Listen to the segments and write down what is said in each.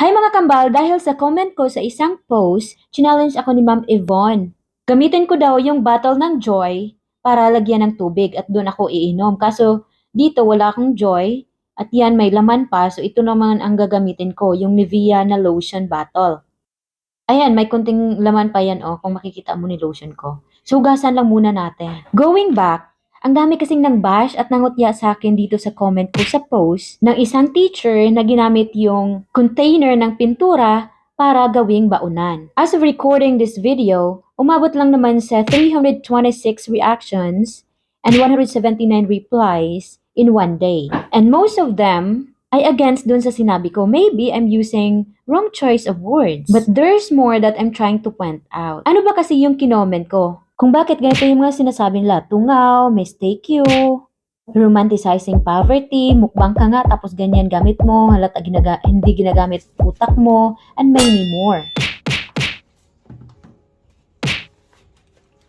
Hi mga kambal, dahil sa comment ko sa isang post, challenge ako ni Ma'am Yvonne. Gamitin ko daw yung bottle ng Joy para lagyan ng tubig at doon ako iinom. Kaso dito wala akong Joy at yan may laman pa so ito naman ang gagamitin ko, yung Nivea na lotion bottle. Ayan, may kunting laman pa yan oh, kung makikita mo ni lotion ko. So hugasan lang muna natin. Going back, ang dami kasing nang bash at nangutya sa akin dito sa comment ko sa post ng isang teacher na ginamit yung container ng pintura para gawing baunan. As of recording this video, umabot lang naman sa 326 reactions and 179 replies in one day. And most of them ay against dun sa sinabi ko. Maybe I'm using wrong choice of words. But there's more that I'm trying to point out. Ano ba kasi yung kinoment ko? Kung bakit ganito yung mga sinasabi nila, tungaw, mistake you, romanticizing poverty, mukbang ka nga, tapos ganyan gamit mo, halata ginaga hindi ginagamit utak mo, and many more.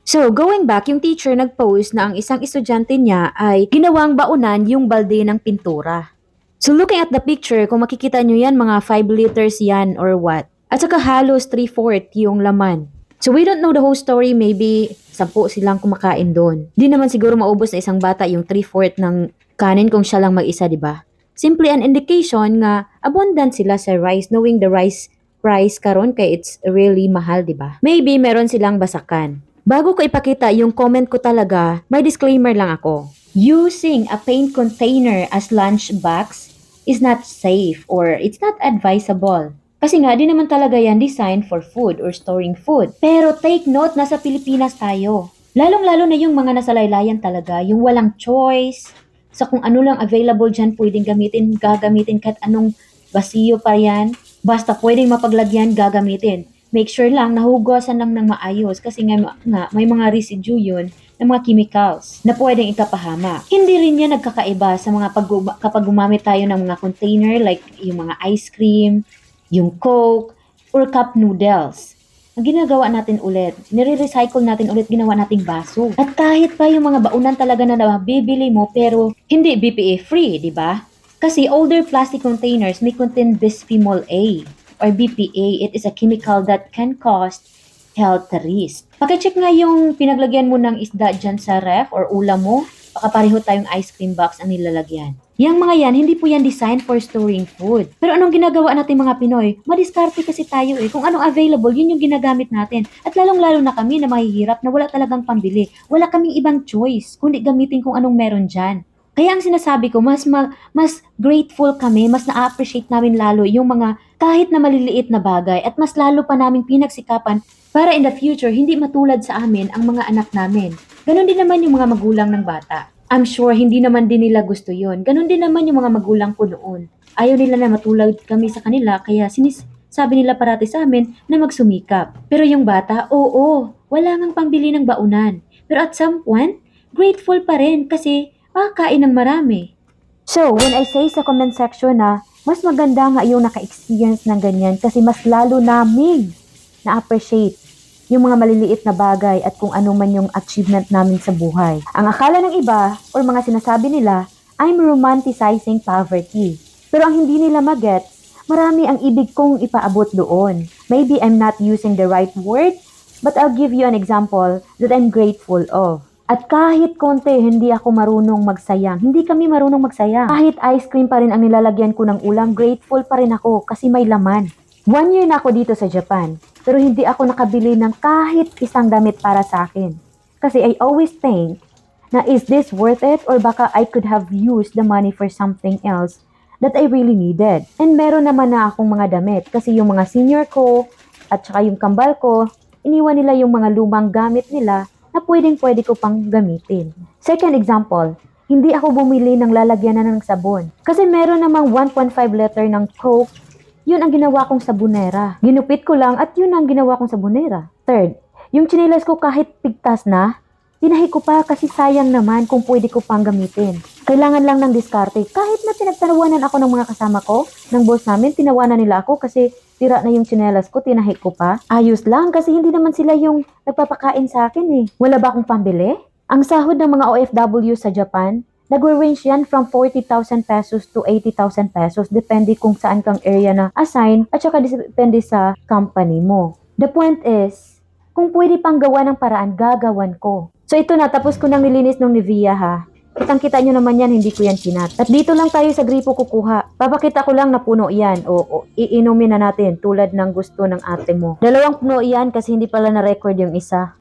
So, going back, yung teacher nag-post na ang isang estudyante niya ay ginawang baunan yung balde ng pintura. So, looking at the picture, kung makikita nyo yan, mga 5 liters yan or what. At saka halos 3-4 yung laman. So, we don't know the whole story. Maybe 10 silang kumakain doon. Di naman siguro maubos na isang bata yung 3-4 ng kanin kung siya lang mag-isa, di ba? Simply an indication nga abundant sila sa rice knowing the rice price karon kay it's really mahal, di ba? Maybe meron silang basakan. Bago ko ipakita yung comment ko talaga, may disclaimer lang ako. Using a paint container as lunch box is not safe or it's not advisable. Kasi nga, di naman talaga yan designed for food or storing food. Pero take note, nasa Pilipinas tayo. Lalong-lalo na yung mga nasa laylayan talaga, yung walang choice, sa kung ano lang available dyan, pwedeng gamitin, gagamitin kahit anong basiyo pa yan. Basta pwedeng mapaglagyan, gagamitin. Make sure lang nahugasan lang ng maayos kasi nga, nga may mga residue yun ng mga chemicals na pwedeng ikapahama. Hindi rin yan nagkakaiba sa mga pag kapag gumamit tayo ng mga container like yung mga ice cream, yung coke, or cup noodles. Ang ginagawa natin ulit, nire-recycle natin ulit, ginawa nating baso. At kahit pa yung mga baunan talaga na bibili mo pero hindi BPA free, di ba? Kasi older plastic containers may contain bisphenol A or BPA. It is a chemical that can cause health risk. Pakicheck nga yung pinaglagyan mo ng isda dyan sa ref or ulam mo. Baka pareho tayong ice cream box ang nilalagyan. Yang mga yan, hindi po yan designed for storing food. Pero anong ginagawa natin mga Pinoy? Madiskarte kasi tayo eh. Kung anong available, yun yung ginagamit natin. At lalong-lalo na kami na mahihirap na wala talagang pambili. Wala kaming ibang choice, kundi gamitin kung anong meron dyan. Kaya ang sinasabi ko, mas ma- mas grateful kami, mas na-appreciate namin lalo yung mga kahit na maliliit na bagay at mas lalo pa naming pinagsikapan para in the future hindi matulad sa amin ang mga anak namin. Ganon din naman yung mga magulang ng bata. I'm sure hindi naman din nila gusto yon. Ganon din naman yung mga magulang ko noon. Ayaw nila na matulad kami sa kanila kaya sinis sabi nila parati sa amin na magsumikap. Pero yung bata, oo, wala ngang pambili ng baunan. Pero at some point, grateful pa rin kasi makakain ng marami. So, when I say sa comment section na mas maganda nga yung naka-experience ng ganyan kasi mas lalo namin na-appreciate yung mga maliliit na bagay at kung ano man yung achievement namin sa buhay. Ang akala ng iba or mga sinasabi nila, I'm romanticizing poverty. Pero ang hindi nila magets, marami ang ibig kong ipaabot doon. Maybe I'm not using the right word, but I'll give you an example that I'm grateful of. At kahit konti hindi ako marunong magsayang, hindi kami marunong magsayang. Kahit ice cream pa rin ang nilalagyan ko ng ulam, grateful pa rin ako kasi may laman. One year na ako dito sa Japan, pero hindi ako nakabili ng kahit isang damit para sa akin. Kasi I always think na is this worth it or baka I could have used the money for something else that I really needed. And meron naman na akong mga damit kasi yung mga senior ko at saka yung kambal ko, iniwan nila yung mga lumang gamit nila na pwedeng pwede ko pang gamitin. Second example, hindi ako bumili ng lalagyan na ng sabon. Kasi meron namang 1.5 liter ng Coke yun ang ginawa kong sabunera. Ginupit ko lang at yun ang ginawa kong sabunera. Third, yung chinelas ko kahit pigtas na, tinahi ko pa kasi sayang naman kung pwede ko pang gamitin. Kailangan lang ng diskarte. Kahit na pinagtanawanan ako ng mga kasama ko, ng boss namin, tinawanan nila ako kasi tira na yung chinelas ko, tinahi ko pa. Ayos lang kasi hindi naman sila yung nagpapakain sa akin eh. Wala ba akong pambili? Ang sahod ng mga OFW sa Japan, Nagwe-range yan from 40,000 pesos to 80,000 pesos depende kung saan kang area na assign at saka depende sa company mo. The point is, kung pwede pang gawa ng paraan, gagawan ko. So ito na, tapos ko nang nilinis nung Nivea ha. Kitang-kita nyo naman yan, hindi ko yan kinat. At dito lang tayo sa gripo kukuha. Papakita ko lang na puno yan. O, o iinumin na natin tulad ng gusto ng ate mo. Dalawang puno yan kasi hindi pala na-record yung isa.